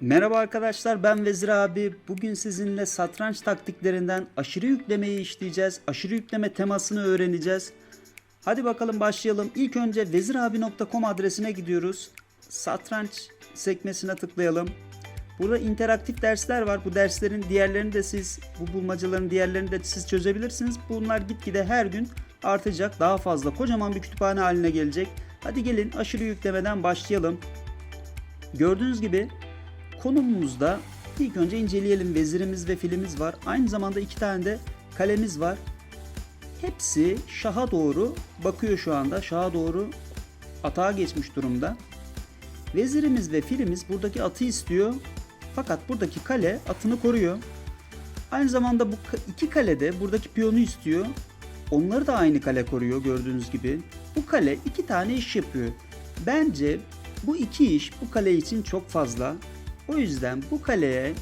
Merhaba arkadaşlar ben Vezir abi. Bugün sizinle satranç taktiklerinden aşırı yüklemeyi işleyeceğiz. Aşırı yükleme temasını öğreneceğiz. Hadi bakalım başlayalım. İlk önce vezirabi.com adresine gidiyoruz. Satranç sekmesine tıklayalım. Burada interaktif dersler var. Bu derslerin diğerlerini de siz, bu bulmacaların diğerlerini de siz çözebilirsiniz. Bunlar gitgide her gün artacak. Daha fazla kocaman bir kütüphane haline gelecek. Hadi gelin aşırı yüklemeden başlayalım. Gördüğünüz gibi konumumuzda ilk önce inceleyelim. Vezirimiz ve filimiz var. Aynı zamanda iki tane de kalemiz var. Hepsi şaha doğru bakıyor şu anda. Şaha doğru atağa geçmiş durumda. Vezirimiz ve filimiz buradaki atı istiyor. Fakat buradaki kale atını koruyor. Aynı zamanda bu iki kale de buradaki piyonu istiyor. Onları da aynı kale koruyor gördüğünüz gibi. Bu kale iki tane iş yapıyor. Bence bu iki iş bu kale için çok fazla. O yüzden bu kaleye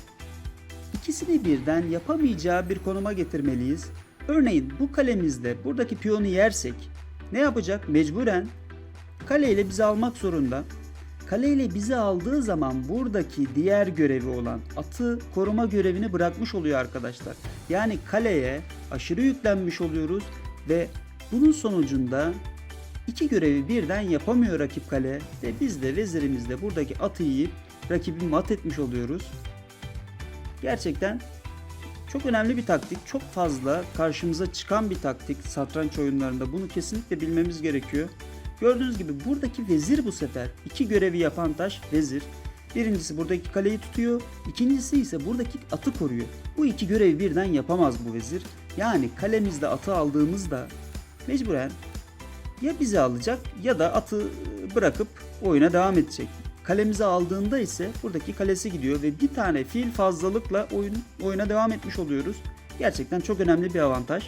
ikisini birden yapamayacağı bir konuma getirmeliyiz. Örneğin bu kalemizde buradaki piyonu yersek ne yapacak? Mecburen kaleyle bizi almak zorunda. Kaleyle bizi aldığı zaman buradaki diğer görevi olan atı koruma görevini bırakmış oluyor arkadaşlar. Yani kaleye aşırı yüklenmiş oluyoruz ve bunun sonucunda iki görevi birden yapamıyor rakip kale ve biz de vezirimizle buradaki atı yiyip rakibi mat etmiş oluyoruz. Gerçekten çok önemli bir taktik. Çok fazla karşımıza çıkan bir taktik satranç oyunlarında. Bunu kesinlikle bilmemiz gerekiyor. Gördüğünüz gibi buradaki vezir bu sefer iki görevi yapan taş vezir. Birincisi buradaki kaleyi tutuyor. ikincisi ise buradaki atı koruyor. Bu iki görevi birden yapamaz bu vezir. Yani kalemizde atı aldığımızda mecburen ya bizi alacak ya da atı bırakıp oyuna devam edecek. Kalemizi aldığında ise buradaki kalesi gidiyor ve bir tane fil fazlalıkla oyun oyuna devam etmiş oluyoruz. Gerçekten çok önemli bir avantaj.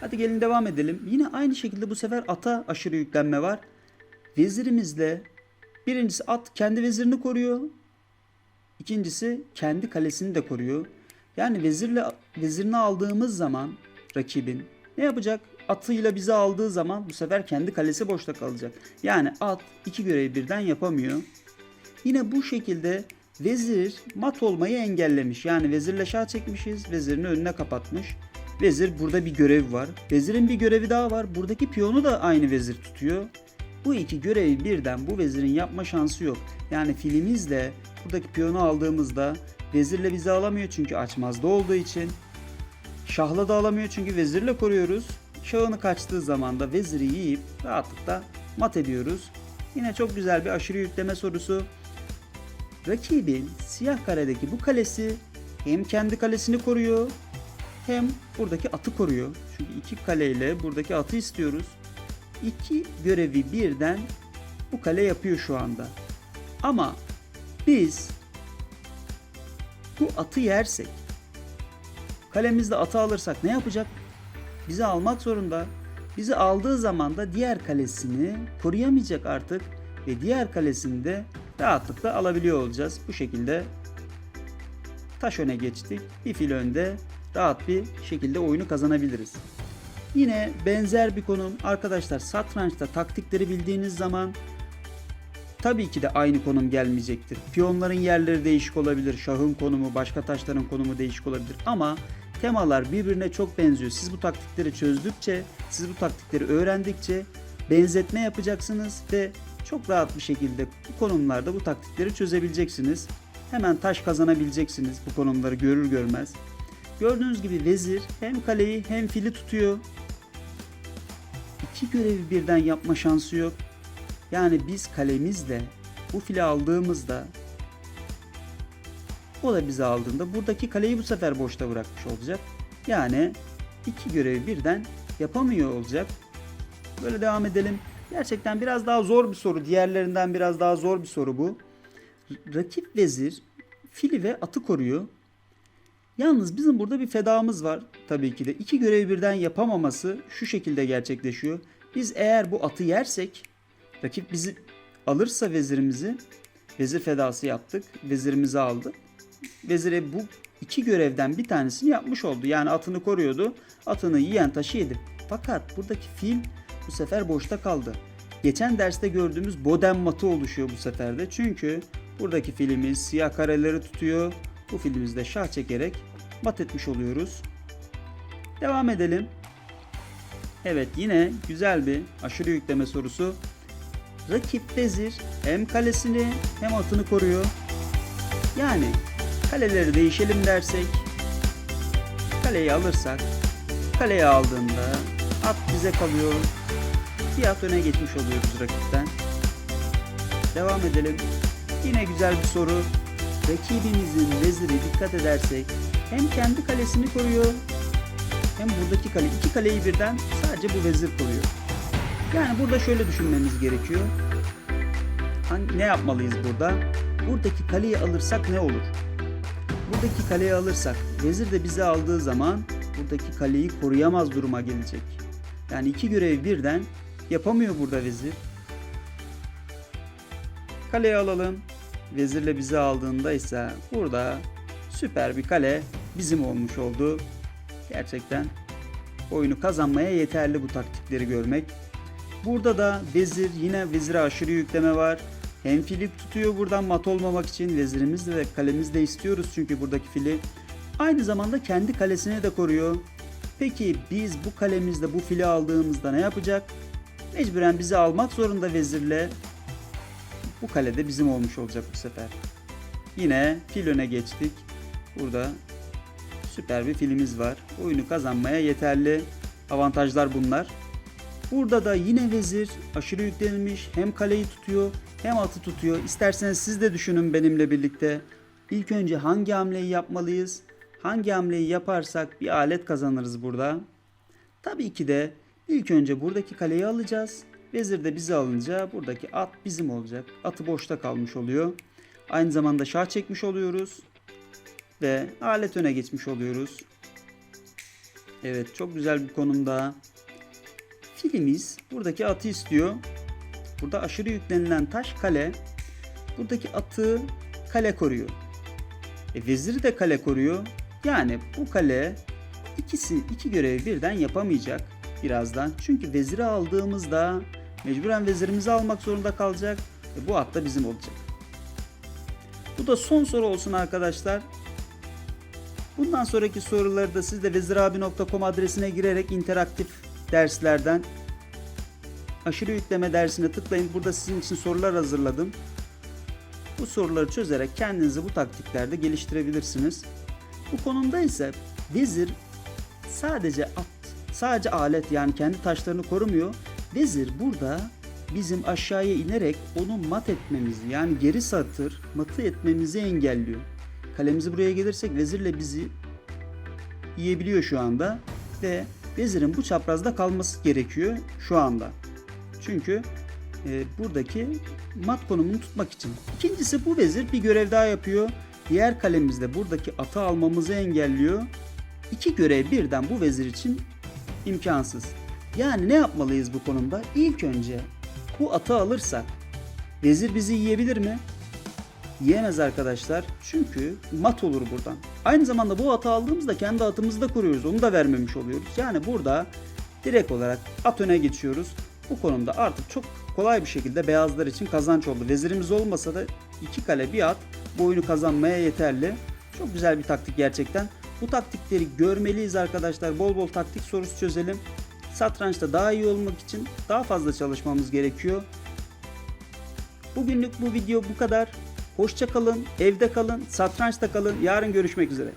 Hadi gelin devam edelim. Yine aynı şekilde bu sefer ata aşırı yüklenme var. Vezirimizle birincisi at kendi vezirini koruyor. İkincisi kendi kalesini de koruyor. Yani vezirle vezirini aldığımız zaman rakibin ne yapacak? Atıyla bizi aldığı zaman bu sefer kendi kalesi boşta kalacak. Yani at iki görevi birden yapamıyor. Yine bu şekilde vezir mat olmayı engellemiş. Yani vezirle şah çekmişiz. Vezirini önüne kapatmış. Vezir burada bir görev var. Vezirin bir görevi daha var. Buradaki piyonu da aynı vezir tutuyor. Bu iki görevi birden bu vezirin yapma şansı yok. Yani filimizle buradaki piyonu aldığımızda vezirle bizi alamıyor çünkü açmazda olduğu için. Şahla da alamıyor çünkü vezirle koruyoruz. Şahını kaçtığı zaman da veziri yiyip rahatlıkla mat ediyoruz. Yine çok güzel bir aşırı yükleme sorusu. Rakibin siyah karedeki bu kalesi hem kendi kalesini koruyor hem buradaki atı koruyor. Çünkü iki kaleyle buradaki atı istiyoruz. İki görevi birden bu kale yapıyor şu anda. Ama biz bu atı yersek kalemizde atı alırsak ne yapacak? Bizi almak zorunda. Bizi aldığı zaman da diğer kalesini koruyamayacak artık ve diğer kalesini de rahatlıkla alabiliyor olacağız. Bu şekilde taş öne geçtik. Bir fil önde rahat bir şekilde oyunu kazanabiliriz. Yine benzer bir konum arkadaşlar satrançta taktikleri bildiğiniz zaman tabii ki de aynı konum gelmeyecektir. Piyonların yerleri değişik olabilir, şahın konumu, başka taşların konumu değişik olabilir ama temalar birbirine çok benziyor. Siz bu taktikleri çözdükçe, siz bu taktikleri öğrendikçe benzetme yapacaksınız ve çok rahat bir şekilde bu konumlarda bu taktikleri çözebileceksiniz. Hemen taş kazanabileceksiniz bu konumları görür görmez. Gördüğünüz gibi vezir hem kaleyi hem fili tutuyor. İki görevi birden yapma şansı yok. Yani biz kalemizle bu fili aldığımızda o da bizi aldığında buradaki kaleyi bu sefer boşta bırakmış olacak. Yani iki görevi birden yapamıyor olacak. Böyle devam edelim. Gerçekten biraz daha zor bir soru. Diğerlerinden biraz daha zor bir soru bu. Rakip vezir fili ve atı koruyor. Yalnız bizim burada bir fedamız var tabii ki de. İki görevi birden yapamaması şu şekilde gerçekleşiyor. Biz eğer bu atı yersek rakip bizi alırsa vezirimizi vezir fedası yaptık. Vezirimizi aldı. Vezire bu iki görevden bir tanesini yapmış oldu. Yani atını koruyordu. Atını yiyen taşı yedi. Fakat buradaki fil bu sefer boşta kaldı. Geçen derste gördüğümüz bodem matı oluşuyor bu sefer de. Çünkü Buradaki filimiz siyah kareleri tutuyor. Bu filimizde şah çekerek mat etmiş oluyoruz. Devam edelim. Evet yine güzel bir aşırı yükleme sorusu. Rakip vezir hem kalesini hem atını koruyor. Yani kaleleri değişelim dersek kaleyi alırsak kaleyi aldığında at bize kalıyor. Bir at öne geçmiş oluyoruz rakipten. Devam edelim. Yine güzel bir soru. Rakibimizin veziri dikkat edersek hem kendi kalesini koruyor hem buradaki kale. iki kaleyi birden sadece bu vezir koruyor. Yani burada şöyle düşünmemiz gerekiyor. Hangi, ne yapmalıyız burada? Buradaki kaleyi alırsak ne olur? Buradaki kaleyi alırsak vezir de bizi aldığı zaman buradaki kaleyi koruyamaz duruma gelecek. Yani iki görevi birden yapamıyor burada vezir. Kaleyi alalım. Vezirle bizi aldığında ise burada süper bir kale bizim olmuş oldu. Gerçekten oyunu kazanmaya yeterli bu taktikleri görmek. Burada da vezir yine vezire aşırı yükleme var. Hem fili tutuyor buradan mat olmamak için vezirimiz de kalemiz de istiyoruz çünkü buradaki fili. Aynı zamanda kendi kalesini de koruyor. Peki biz bu kalemizde bu fili aldığımızda ne yapacak? Mecburen bizi almak zorunda vezirle. Bu kalede bizim olmuş olacak bu sefer. Yine fil öne geçtik. Burada süper bir filimiz var. Oyunu kazanmaya yeterli avantajlar bunlar. Burada da yine vezir aşırı yüklenilmiş. Hem kaleyi tutuyor hem atı tutuyor. İsterseniz siz de düşünün benimle birlikte. İlk önce hangi hamleyi yapmalıyız? Hangi hamleyi yaparsak bir alet kazanırız burada. Tabii ki de ilk önce buradaki kaleyi alacağız. Vezir de bizi alınca buradaki at bizim olacak. Atı boşta kalmış oluyor. Aynı zamanda şah çekmiş oluyoruz. Ve alet öne geçmiş oluyoruz. Evet çok güzel bir konumda. Filimiz buradaki atı istiyor. Burada aşırı yüklenilen taş kale. Buradaki atı kale koruyor. E, veziri de kale koruyor. Yani bu kale ikisi iki görevi birden yapamayacak birazdan. Çünkü veziri aldığımızda mecburen vezirimizi almak zorunda kalacak. Ve bu at da bizim olacak. Bu da son soru olsun arkadaşlar. Bundan sonraki soruları da siz de vezirabi.com adresine girerek interaktif derslerden aşırı yükleme dersine tıklayın. Burada sizin için sorular hazırladım. Bu soruları çözerek kendinizi bu taktiklerde geliştirebilirsiniz. Bu konumda ise vezir sadece at, sadece alet yani kendi taşlarını korumuyor. Vezir burada bizim aşağıya inerek onu mat etmemizi yani geri satır matı etmemizi engelliyor. Kalemizi buraya gelirsek vezirle bizi yiyebiliyor şu anda ve vezirin bu çaprazda kalması gerekiyor şu anda. Çünkü e, buradaki mat konumunu tutmak için. İkincisi bu vezir bir görev daha yapıyor. Diğer kalemizde buradaki atı almamızı engelliyor. İki görev birden bu vezir için imkansız. Yani ne yapmalıyız bu konumda? İlk önce bu atı alırsak vezir bizi yiyebilir mi? Yiyemez arkadaşlar. Çünkü mat olur buradan. Aynı zamanda bu atı aldığımızda kendi atımızı da kuruyoruz. Onu da vermemiş oluyoruz. Yani burada direkt olarak at öne geçiyoruz. Bu konumda artık çok kolay bir şekilde beyazlar için kazanç oldu. Vezirimiz olmasa da iki kale bir at bu oyunu kazanmaya yeterli. Çok güzel bir taktik gerçekten. Bu taktikleri görmeliyiz arkadaşlar. Bol bol taktik sorusu çözelim. Satrançta daha iyi olmak için daha fazla çalışmamız gerekiyor. Bugünlük bu video bu kadar. Hoşça kalın, evde kalın, satrançta kalın. Yarın görüşmek üzere.